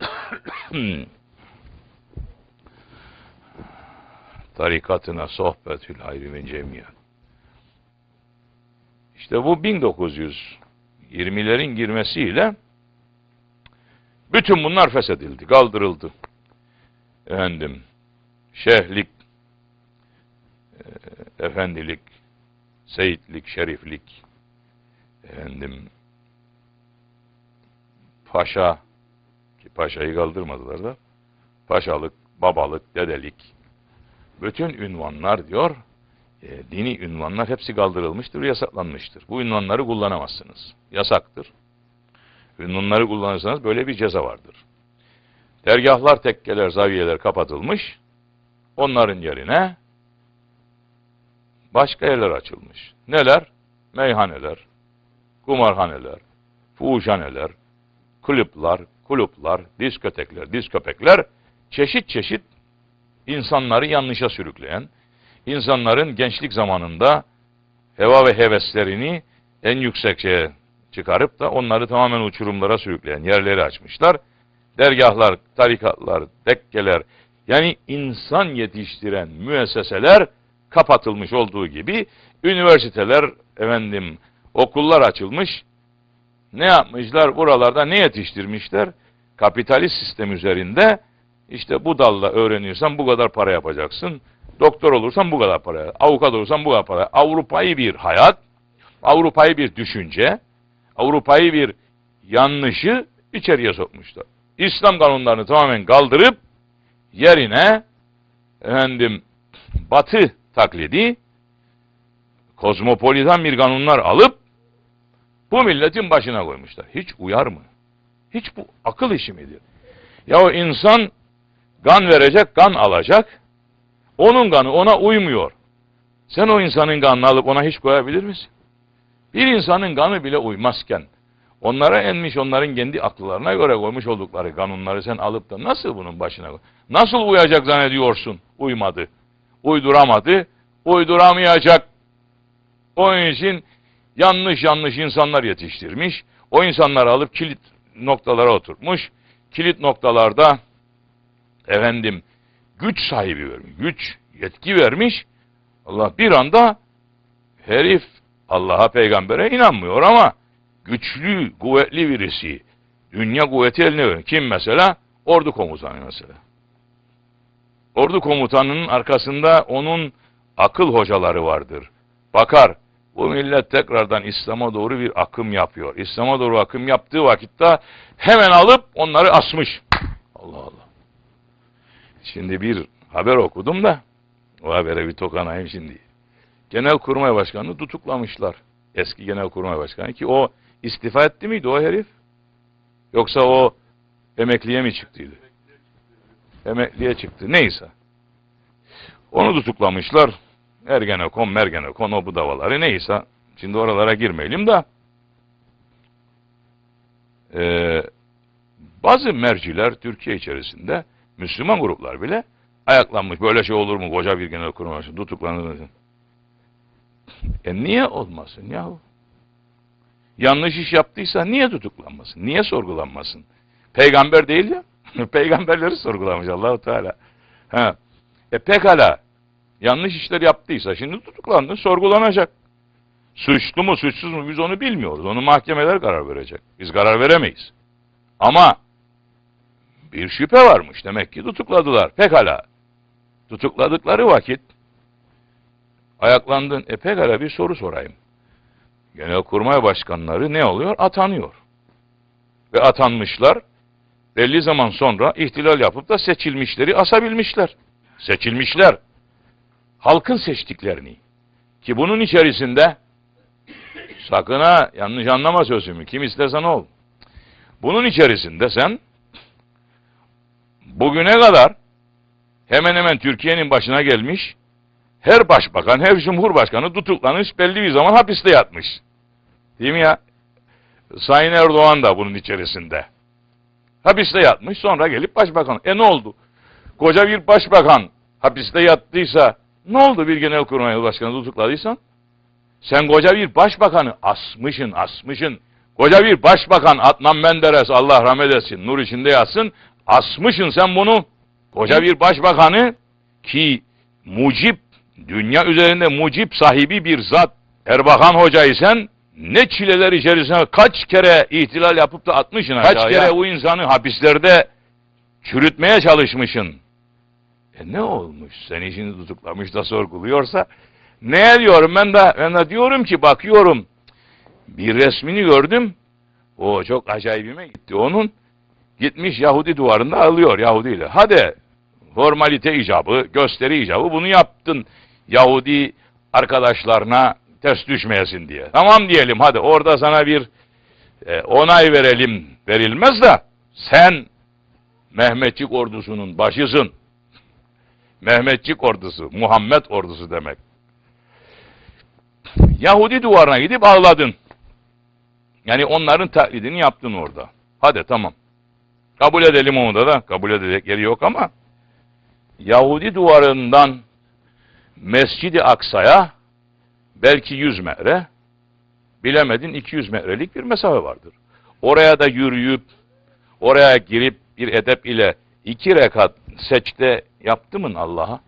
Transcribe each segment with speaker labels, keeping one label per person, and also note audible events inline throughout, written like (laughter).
Speaker 1: (coughs) Tarikatına sohbetül hayri ve cemiyen. İşte bu 1920'lerin girmesiyle bütün bunlar feshedildi, kaldırıldı. Efendim, şehlik, e, efendilik, seyitlik, şeriflik, efendim, paşa, ki paşayı kaldırmadılar da, paşalık, babalık, dedelik, bütün ünvanlar diyor, e, dini ünvanlar hepsi kaldırılmıştır, yasaklanmıştır. Bu ünvanları kullanamazsınız. Yasaktır. Ünvanları kullanırsanız böyle bir ceza vardır. Dergahlar, tekkeler, zaviyeler kapatılmış. Onların yerine başka yerler açılmış. Neler? Meyhaneler, kumarhaneler, fuhuşhaneler, kulüpler, kulüpler, diskotekler, diskopekler, çeşit çeşit insanları yanlışa sürükleyen, insanların gençlik zamanında heva ve heveslerini en yüksek şeye çıkarıp da onları tamamen uçurumlara sürükleyen yerleri açmışlar. Dergahlar, tarikatlar, dekkeler, yani insan yetiştiren müesseseler kapatılmış olduğu gibi üniversiteler, efendim, okullar açılmış. Ne yapmışlar? Buralarda ne yetiştirmişler? Kapitalist sistem üzerinde işte bu dalla öğreniyorsan bu kadar para yapacaksın. Doktor olursan bu kadar para, avukat olursan bu kadar para. Avrupa'yı bir hayat, Avrupa'yı bir düşünce, Avrupa'yı bir yanlışı içeriye sokmuşlar. İslam kanunlarını tamamen kaldırıp yerine efendim Batı taklidi kozmopolitan bir kanunlar alıp bu milletin başına koymuşlar. Hiç uyar mı? Hiç bu akıl işi midir? Ya o insan kan verecek, kan alacak. Onun kanı ona uymuyor. Sen o insanın kanını alıp ona hiç koyabilir misin? Bir insanın kanı bile uymazken onlara enmiş onların kendi akıllarına göre koymuş oldukları kanunları sen alıp da nasıl bunun başına koy? Nasıl uyacak zannediyorsun? Uymadı. Uyduramadı. Uyduramayacak. Onun için yanlış yanlış insanlar yetiştirmiş. O insanları alıp kilit noktalara oturtmuş. Kilit noktalarda efendim güç sahibi vermiş. Güç, yetki vermiş. Allah bir anda herif Allah'a peygambere inanmıyor ama güçlü, kuvvetli birisi. Dünya kuvveti eline veriyor. Kim mesela? Ordu komutanı mesela. Ordu komutanının arkasında onun akıl hocaları vardır. Bakar, bu millet tekrardan İslam'a doğru bir akım yapıyor. İslam'a doğru akım yaptığı vakitte hemen alıp onları asmış. Allah Allah. Şimdi bir haber okudum da, o habere bir tokanayım şimdi. Genelkurmay Başkanı'nı tutuklamışlar. Eski Genelkurmay Başkanı ki o istifa etti miydi o herif? Yoksa o emekliye mi çıktıydı? Emekliye çıktı. Neyse. Onu tutuklamışlar. Ergenekon, Mergenekon, o bu davaları neyse. Şimdi oralara girmeyelim de. Ee, bazı merciler Türkiye içerisinde Müslüman gruplar bile ayaklanmış. Böyle şey olur mu? Koca bir genel başkanı tutuklanır. E niye olmasın yahu? Yanlış iş yaptıysa niye tutuklanmasın? Niye sorgulanmasın? Peygamber değil ya. (laughs) Peygamberleri sorgulamış Allahu Teala. Ha. E pekala yanlış işler yaptıysa şimdi tutuklandı, sorgulanacak. Suçlu mu, suçsuz mu biz onu bilmiyoruz. Onu mahkemeler karar verecek. Biz karar veremeyiz. Ama bir şüphe varmış. Demek ki tutukladılar. Pekala. Tutukladıkları vakit ayaklandın. E pekala bir soru sorayım. Genelkurmay başkanları ne oluyor? Atanıyor. Ve atanmışlar belli zaman sonra ihtilal yapıp da seçilmişleri asabilmişler. Seçilmişler. Halkın seçtiklerini. Ki bunun içerisinde sakın ha yanlış anlama sözümü. Kim istersen ol. Bunun içerisinde sen bugüne kadar hemen hemen Türkiye'nin başına gelmiş her başbakan, her cumhurbaşkanı tutuklanmış belli bir zaman hapiste yatmış. Değil mi ya? Sayın Erdoğan da bunun içerisinde. Hapiste yatmış sonra gelip başbakan. E ne oldu? Koca bir başbakan hapiste yattıysa Ne oldu bir genelkurmay başkanı tutukladıysan? Sen koca bir başbakanı asmışın, asmışın. Koca bir başbakan Adnan Menderes Allah rahmet etsin, nur içinde yatsın. Asmışın sen bunu. Koca bir başbakanı ki mucip, dünya üzerinde mucip sahibi bir zat Erbakan Hoca'yı sen ne çileler içerisine kaç kere ihtilal yapıp da atmışsın Kaç kere o insanı hapislerde çürütmeye çalışmışsın. E ne olmuş? Seni şimdi tutuklamış da sorguluyorsa ne diyorum ben de ben de diyorum ki bakıyorum bir resmini gördüm. O çok acayibime gitti. Onun gitmiş Yahudi duvarında alıyor Yahudiyle. Hadi formalite icabı, gösteri icabı bunu yaptın. Yahudi arkadaşlarına ters düşmeyesin diye. Tamam diyelim hadi orada sana bir e, onay verelim verilmez de sen Mehmetçik ordusunun başısın. Mehmetçik ordusu, Muhammed ordusu demek. Yahudi duvarına gidip ağladın. Yani onların taklidini yaptın orada. Hadi tamam. Kabul edelim onu da da. Kabul edecek yeri yok ama Yahudi duvarından Mescid-i Aksa'ya belki 100 metre, bilemedin 200 metrelik bir mesafe vardır. Oraya da yürüyüp, oraya girip bir edep ile iki rekat secde yaptı mı Allah'a?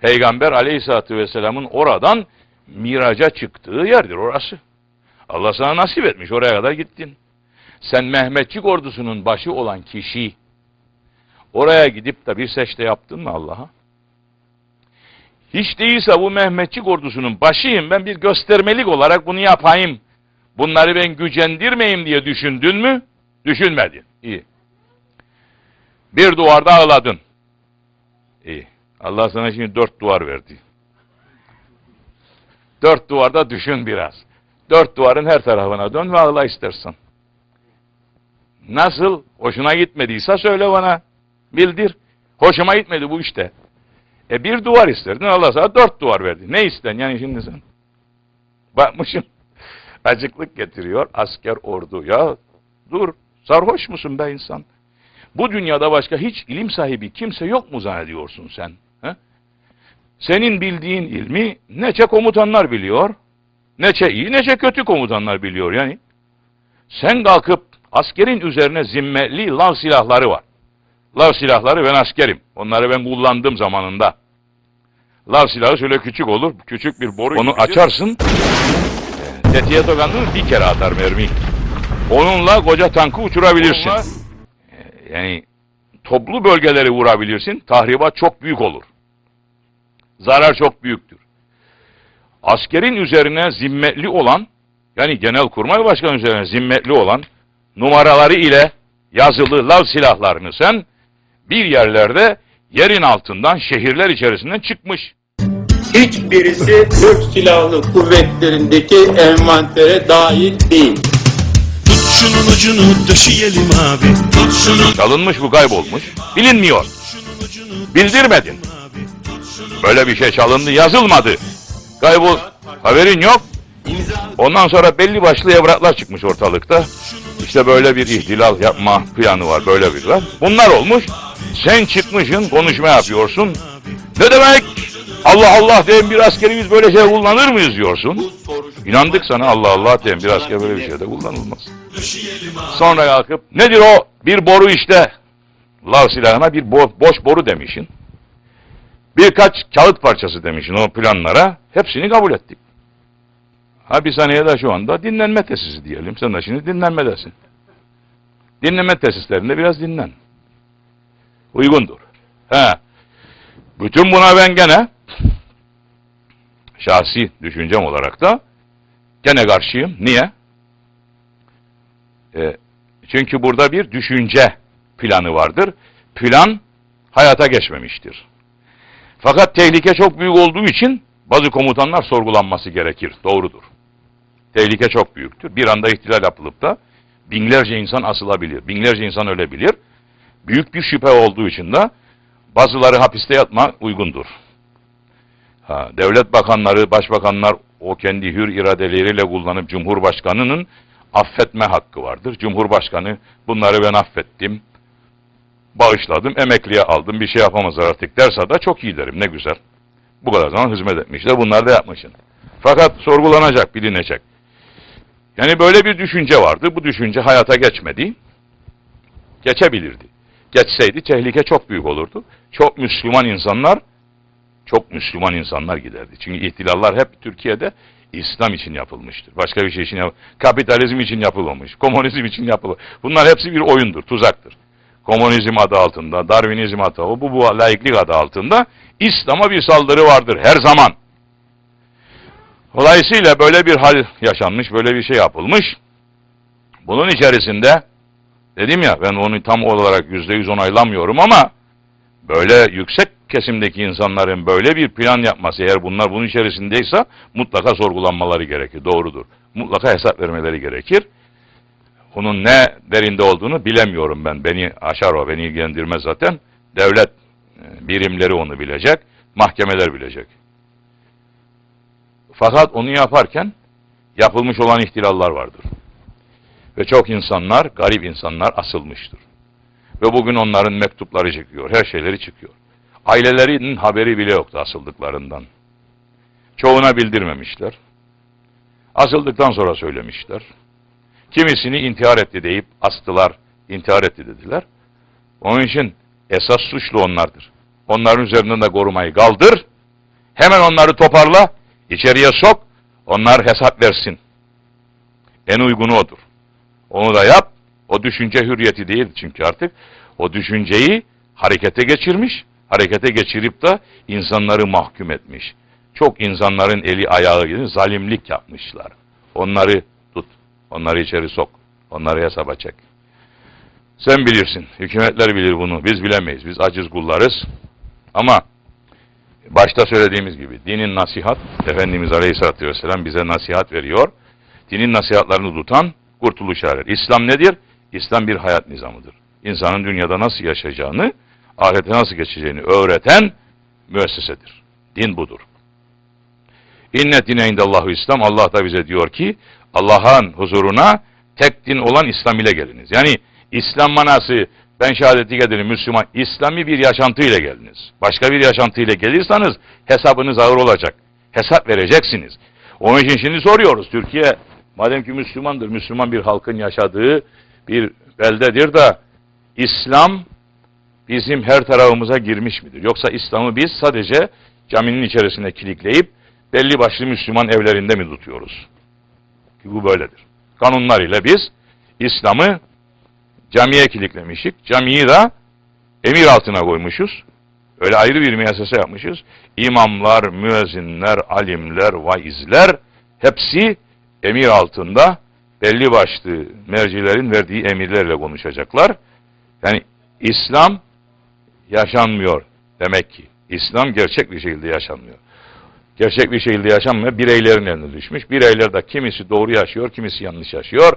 Speaker 1: Peygamber aleyhissalatü vesselamın oradan miraca çıktığı yerdir orası. Allah sana nasip etmiş oraya kadar gittin. Sen Mehmetçik ordusunun başı olan kişi oraya gidip de bir secde yaptın mı Allah'a? Hiç değilse bu Mehmetçik ordusunun başıyım ben bir göstermelik olarak bunu yapayım. Bunları ben gücendirmeyeyim diye düşündün mü? Düşünmedin. İyi. Bir duvarda ağladın. İyi. Allah sana şimdi dört duvar verdi. Dört duvarda düşün biraz. Dört duvarın her tarafına dön ve ağla istersen. Nasıl? Hoşuna gitmediyse söyle bana. Bildir. Hoşuma gitmedi bu işte. E bir duvar isterdin Allah sana dört duvar verdi. Ne isten yani şimdi sen? Bakmışım. Acıklık getiriyor asker ordu. Ya dur sarhoş musun be insan? Bu dünyada başka hiç ilim sahibi kimse yok mu zannediyorsun sen? He? Senin bildiğin ilmi neçe komutanlar biliyor, neçe iyi neçe kötü komutanlar biliyor yani. Sen kalkıp askerin üzerine zimmeli lav silahları var. Lav silahları ben askerim. Onları ben kullandım zamanında. Lav silahı şöyle küçük olur. Küçük bir boru. Onu açarsın. e, Tetiğe tokandın bir kere atar mermi. Onunla koca tankı uçurabilirsin. E, Yani toplu bölgeleri vurabilirsin. Tahribat çok büyük olur. Zarar çok büyüktür. Askerin üzerine zimmetli olan yani Genelkurmay Başkanı üzerine zimmetli olan numaraları ile yazılı lav silahlarını sen bir yerlerde yerin altından şehirler içerisinden çıkmış.
Speaker 2: hiçbirisi Türk Silahlı Kuvvetleri'ndeki envantere dahil değil.
Speaker 3: Şunun ucunu döşeyelim abi. Şunun
Speaker 1: Çalınmış bu kaybolmuş. Bilinmiyor. Bildirmedin. Böyle bir şey çalındı yazılmadı. Kaybol. Haberin yok. Ondan sonra belli başlı evraklar çıkmış ortalıkta. İşte böyle bir ihtilal yapma planı var, böyle bir var. Bunlar olmuş. Sen çıkmışsın, konuşma yapıyorsun. Ne demek? Allah Allah diyen bir askeri biz böyle şey kullanır mıyız diyorsun. İnandık sana Allah Allah diyen bir asker böyle bir şeyde kullanılmaz. Sonra kalkıp nedir o? Bir boru işte. Lav silahına bir bo- boş boru demişsin. Birkaç kağıt parçası demişsin o planlara. Hepsini kabul ettik. Hapishaneye de şu anda dinlenme tesisi diyelim. Sen de şimdi dinlenmedesin. Dinlenme tesislerinde biraz dinlen. Uygundur. He. Bütün buna ben gene şahsi düşüncem olarak da gene karşıyım. Niye? E, çünkü burada bir düşünce planı vardır. Plan hayata geçmemiştir. Fakat tehlike çok büyük olduğu için bazı komutanlar sorgulanması gerekir. Doğrudur. Tehlike çok büyüktür. Bir anda ihtilal yapılıp da binlerce insan asılabilir. Binlerce insan ölebilir. Büyük bir şüphe olduğu için de bazıları hapiste yatma uygundur. Ha, devlet bakanları, başbakanlar o kendi hür iradeleriyle kullanıp Cumhurbaşkanı'nın affetme hakkı vardır. Cumhurbaşkanı bunları ben affettim, bağışladım, emekliye aldım, bir şey yapamazlar artık derse de çok iyi derim, ne güzel. Bu kadar zaman hizmet etmişler. Bunlar da yapmışsın. Fakat sorgulanacak, bilinecek. Yani böyle bir düşünce vardı. Bu düşünce hayata geçmedi. Geçebilirdi. Geçseydi tehlike çok büyük olurdu. Çok Müslüman insanlar çok Müslüman insanlar giderdi. Çünkü ihtilallar hep Türkiye'de İslam için yapılmıştır. Başka bir şey için yap kapitalizm için yapılmamış, komünizm için yapılmamış. Bunlar hepsi bir oyundur, tuzaktır. Komünizm adı altında, Darwinizm adı, o bu, bu laiklik adı altında İslam'a bir saldırı vardır her zaman. Dolayısıyla böyle bir hal yaşanmış, böyle bir şey yapılmış. Bunun içerisinde dedim ya ben onu tam olarak yüzde yüz onaylamıyorum ama böyle yüksek kesimdeki insanların böyle bir plan yapması eğer bunlar bunun içerisindeyse mutlaka sorgulanmaları gerekir. Doğrudur. Mutlaka hesap vermeleri gerekir. Onun ne derinde olduğunu bilemiyorum ben. Beni aşar o, beni ilgilendirmez zaten. Devlet e, birimleri onu bilecek, mahkemeler bilecek. Fakat onu yaparken yapılmış olan ihtilallar vardır. Ve çok insanlar, garip insanlar asılmıştır. Ve bugün onların mektupları çıkıyor, her şeyleri çıkıyor. Ailelerinin haberi bile yoktu asıldıklarından. Çoğuna bildirmemişler. Asıldıktan sonra söylemişler. Kimisini intihar etti deyip astılar, intihar etti dediler. Onun için esas suçlu onlardır. Onların üzerinden de korumayı kaldır. Hemen onları toparla, içeriye sok, onlar hesap versin. En uygunu odur. Onu da yap. O düşünce hürriyeti değil çünkü artık. O düşünceyi harekete geçirmiş. Harekete geçirip de insanları mahkum etmiş. Çok insanların eli ayağı zalimlik yapmışlar. Onları tut. Onları içeri sok. Onları hesaba çek. Sen bilirsin. Hükümetler bilir bunu. Biz bilemeyiz. Biz aciz kullarız. Ama başta söylediğimiz gibi dinin nasihat, Efendimiz Aleyhisselatü Vesselam bize nasihat veriyor. Dinin nasihatlarını tutan kurtuluş erer. İslam nedir? İslam bir hayat nizamıdır. İnsanın dünyada nasıl yaşayacağını, ahirete nasıl geçeceğini öğreten müessesedir. Din budur. İnnet dine indallahu İslam. Allah da bize diyor ki Allah'ın huzuruna tek din olan İslam ile geliniz. Yani İslam manası ben şehadeti ederim Müslüman. İslami bir yaşantıyla geliniz. Başka bir yaşantıyla gelirseniz hesabınız ağır olacak. Hesap vereceksiniz. Onun için şimdi soruyoruz. Türkiye madem ki Müslümandır, Müslüman bir halkın yaşadığı bir beldedir de İslam bizim her tarafımıza girmiş midir? Yoksa İslam'ı biz sadece caminin içerisine kilitleyip belli başlı Müslüman evlerinde mi tutuyoruz? Ki bu böyledir. Kanunlar ile biz İslam'ı camiye kilitlemişik. Camiyi de emir altına koymuşuz. Öyle ayrı bir müessese yapmışız. İmamlar, müezzinler, alimler, vaizler hepsi emir altında belli başlı mercilerin verdiği emirlerle konuşacaklar. Yani İslam yaşanmıyor demek ki. İslam gerçek bir şekilde yaşanmıyor. Gerçek bir şekilde yaşanmıyor. Bireylerin eline düşmüş. Bireyler de kimisi doğru yaşıyor, kimisi yanlış yaşıyor.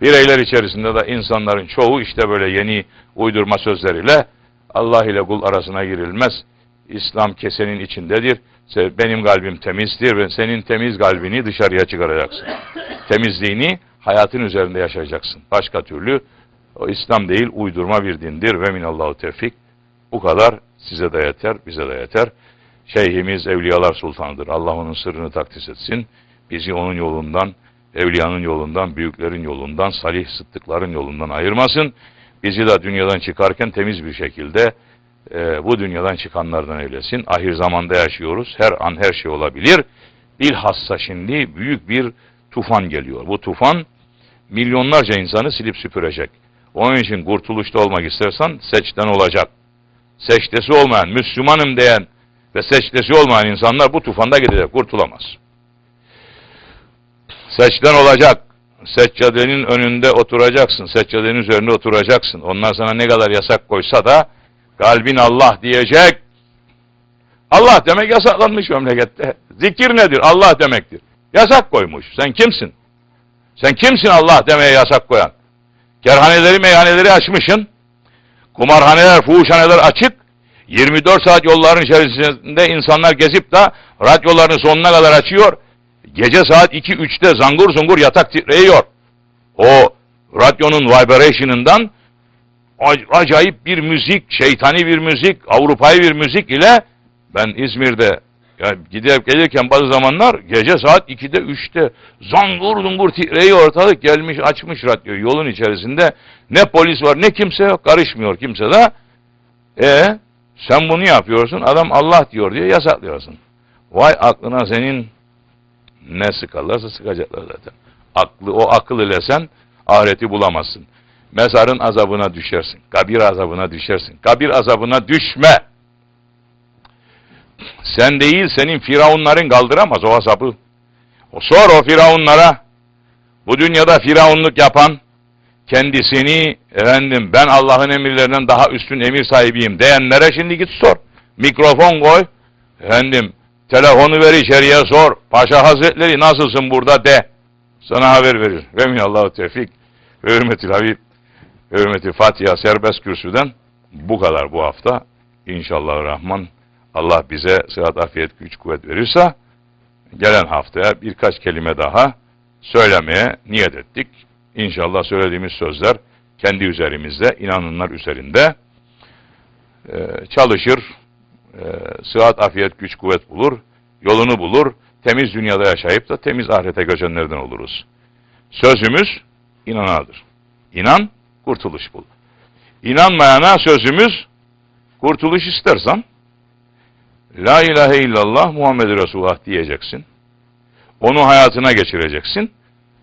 Speaker 1: Bireyler içerisinde de insanların çoğu işte böyle yeni uydurma sözleriyle Allah ile kul arasına girilmez. İslam kesenin içindedir. Benim kalbim temizdir ve senin temiz kalbini dışarıya çıkaracaksın. Temizliğini hayatın üzerinde yaşayacaksın. Başka türlü o İslam değil uydurma bir dindir ve minallahu tevfik. Bu kadar size de yeter, bize de yeter. Şeyhimiz Evliyalar Sultanıdır. Allah onun sırrını takdis etsin. Bizi onun yolundan, evliyanın yolundan, büyüklerin yolundan, salih sıddıkların yolundan ayırmasın. Bizi de dünyadan çıkarken temiz bir şekilde e, bu dünyadan çıkanlardan eylesin. Ahir zamanda yaşıyoruz. Her an her şey olabilir. Bilhassa şimdi büyük bir tufan geliyor. Bu tufan milyonlarca insanı silip süpürecek. Onun için kurtuluşta olmak istersen seçten olacak. Seçtesi olmayan, Müslümanım diyen ve seçtesi olmayan insanlar bu tufanda gidecek, kurtulamaz. Seçten olacak. Seccadenin önünde oturacaksın. Seccadenin üzerinde oturacaksın. Onlar sana ne kadar yasak koysa da kalbin Allah diyecek. Allah demek yasaklanmış memlekette. Zikir nedir? Allah demektir. Yasak koymuş. Sen kimsin? Sen kimsin Allah demeye yasak koyan? Kerhaneleri meyhaneleri açmışsın. Kumarhaneler, fuhuşhaneler açık. 24 saat yolların içerisinde insanlar gezip de radyolarını sonuna kadar açıyor. Gece saat 2-3'te zangur zungur yatak titreyiyor. O radyonun vibration'ından acayip bir müzik, şeytani bir müzik, Avrupa'yı bir müzik ile ben İzmir'de Ya gidip gelirken bazı zamanlar gece saat 2'de 3'te zangur dungur titreyi ortalık gelmiş açmış radyo yolun içerisinde ne polis var ne kimse yok karışmıyor kimse de. E sen bunu yapıyorsun adam Allah diyor diye yasaklıyorsun. Vay aklına senin ne sıkarlarsa sıkacaklar zaten. Aklı, o akıl ile sen ahireti bulamazsın. Mezarın azabına düşersin. Kabir azabına düşersin. Kabir azabına düşme. Sen değil senin firavunların kaldıramaz o azabı. O sor o firavunlara. Bu dünyada firavunluk yapan kendisini efendim ben Allah'ın emirlerinden daha üstün emir sahibiyim diyenlere şimdi git sor. Mikrofon koy. Efendim telefonu ver içeriye sor. Paşa Hazretleri nasılsın burada de. Sana haber verir. Ve minallahu tevfik. Ve hürmetil Habib. Ve hürmeti Fatiha serbest kürsüden bu kadar bu hafta. İnşallah Rahman Allah bize sıhhat, afiyet, güç, kuvvet verirse gelen haftaya birkaç kelime daha söylemeye niyet ettik. İnşallah söylediğimiz sözler kendi üzerimizde, inananlar üzerinde e, çalışır, e, sıhhat, afiyet, güç, kuvvet bulur, yolunu bulur, temiz dünyada yaşayıp da temiz ahirete göçenlerden oluruz. Sözümüz inanadır. İnan, kurtuluş bul. İnanmayana sözümüz, kurtuluş istersen, La ilahe illallah Muhammed Resulullah diyeceksin. Onu hayatına geçireceksin.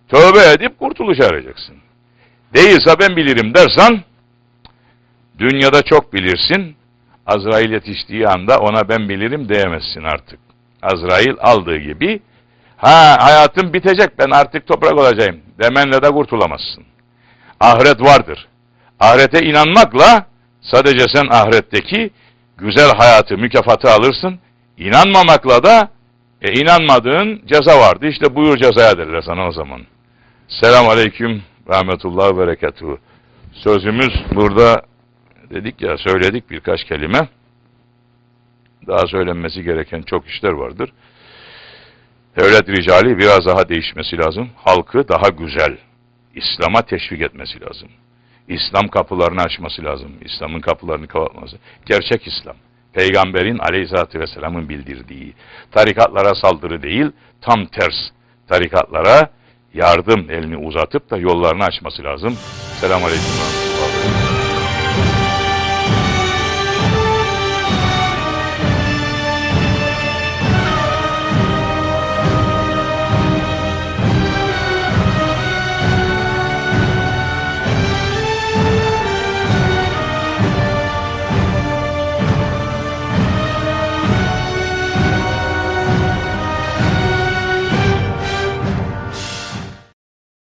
Speaker 1: Tövbe edip kurtuluş arayacaksın. Değilse ben bilirim dersen, dünyada çok bilirsin. Azrail yetiştiği anda ona ben bilirim diyemezsin artık. Azrail aldığı gibi, ha hayatım bitecek ben artık toprak olacağım demenle de kurtulamazsın. Ahiret vardır. Ahirete inanmakla sadece sen ahiretteki güzel hayatı, mükafatı alırsın. İnanmamakla da e, inanmadığın ceza vardı. İşte buyur cezaya derler sana o zaman. Selam aleyküm rahmetullah ve berekatuhu. Sözümüz burada dedik ya söyledik birkaç kelime. Daha söylenmesi gereken çok işler vardır. Devlet ricali biraz daha değişmesi lazım. Halkı daha güzel, İslam'a teşvik etmesi lazım. İslam kapılarını açması lazım. İslam'ın kapılarını kapatması. Gerçek İslam. Peygamberin aleyhissalatü vesselamın bildirdiği tarikatlara saldırı değil, tam ters tarikatlara yardım elini uzatıp da yollarını açması lazım. Selamun Aleyküm.